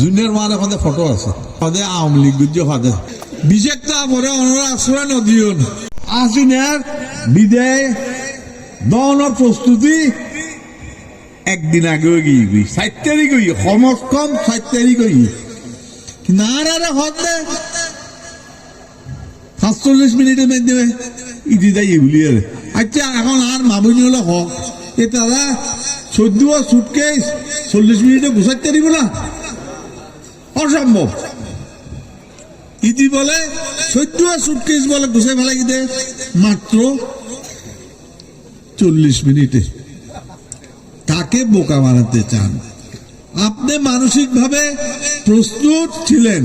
Junior মার এখন photo আছে। ফাদে আওয়ামী লীগ গুজ্জ ফাদে বিজেকটা পরে অনরা আশ্রয় নদীয়ন। আসিনার বিদায়। দনের প্রস্তুতি একদিন আগে গিয়ে গই ষাট তারিখ গই কম ষাট তারিখ গই না রে হতে সাতচল্লিশ মিনিটের মধ্যে ইদি যাই এগুলি আর আচ্ছা এখন আর মামুনি হলো হক এ তারা চোদ্দ সুটকেস চল্লিশ মিনিটে গুছাইতে দিব না। অসম্ভব। ইতি বলে চোদ্দ সুটকেস বলে গুছাই ফেলাই দে মাত্র চল্লিশ মিনিটে। তাকে বোকা বানাতে চান। আপনি মানসিকভাবে প্রস্তুত ছিলেন।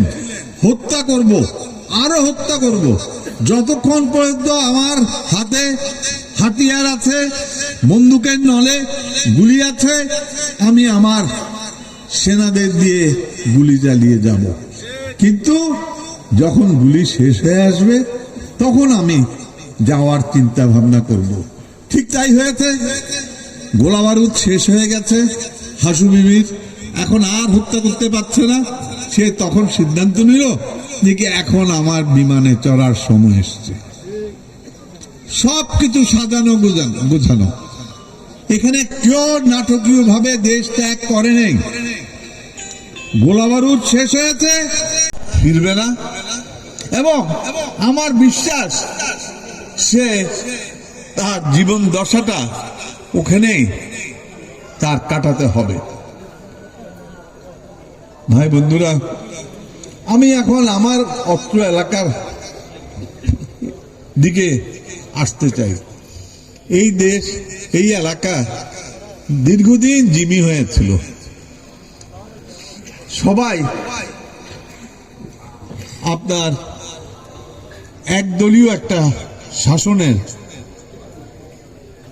হত্যা করব, আরও হত্যা করব। যতক্ষণ পর্যন্ত আমার হাতে হাতিয়ার আছে, বন্দুকের নলে গুলি আছে, আমি আমার সেনাদের দিয়ে গুলি চালিয়ে যাব। কিন্তু যখন গুলি শেষ হয়ে আসবে, তখন আমি যাওয়ার চিন্তা ভাবনা করব। ঠিক তাই হয়েছে। গোলা বারুদ শেষ হয়ে গেছে। হাসু বিবির এখন আর হত্যা করতে পারছে না। সে তখন সিদ্ধান্ত নিল যে কি এখন আমার বিমানে চড়ার সময় এসছে। সব কিছু সাজানো গোছানো। এখানে কেউ নাটকীয় ভাবে দেশ ত্যাগ করে নেই? গোলা বারুদ শেষ হয়েছে? ফিরবে না? এবং আমার বিশ্বাস, সে তার জীবন দশাটা ওখানেই তার কাটাতে হবে। ভাই বন্ধুরা, আমি এখন আমার অত্র এলাকার দিকে আসতে চাই। এই দেশ, এই এলাকা দীর্ঘদিন জিমি হয়েছিল সবাই আপনার একদলীয় একটা শাসনের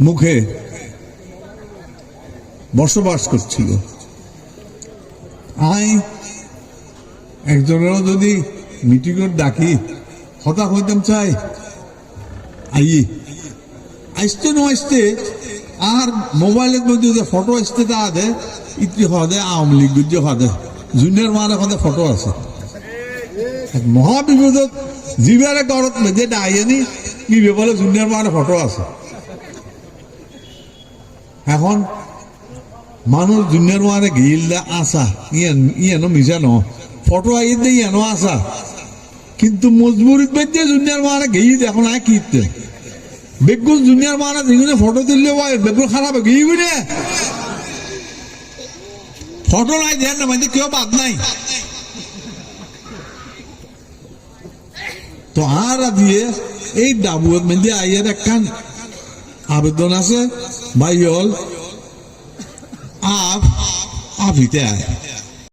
মুখে বসবাস করছিল। আই একজনেরও যদি মিটিংয়ের ডাকি হঠাৎ হইতাম চাই আই আসতে ন আসতে আর মোবাইলের মধ্যে যে ফটো আসতে তা আদে ইতি হদে আওয়ামী লীগ গুজ্জ হদে। জুনিয়র মার এখন ফটো আছে। মহা বিপদত জিবারে ঘরত মেজে ডাইনি কি বলে জুনিয়র মার ফটো আছে। এখন মানুষ জুনিয়র মারে গিলদা আসা ইয়ান ইয়ানো মিশা ন ফটো আই দে ইয়ানো আসা কিন্তু মজবুরিত বেদে জুনিয়র মারে গিয়ে এখন আয় কিতে বেগুন জুনিয়র মারা যেগুলো ফটো তুললে ভাই বেগুন খারাপ গিয়ে নে ফটো নাই, দেন না মানে কেউ বাদ নাই। তো আর দিয়ে এই ডাবুয়ের মধ্যে আইয়ের একখান আবেদন আছে, ভাই হল, আপ, আপিতে আয়।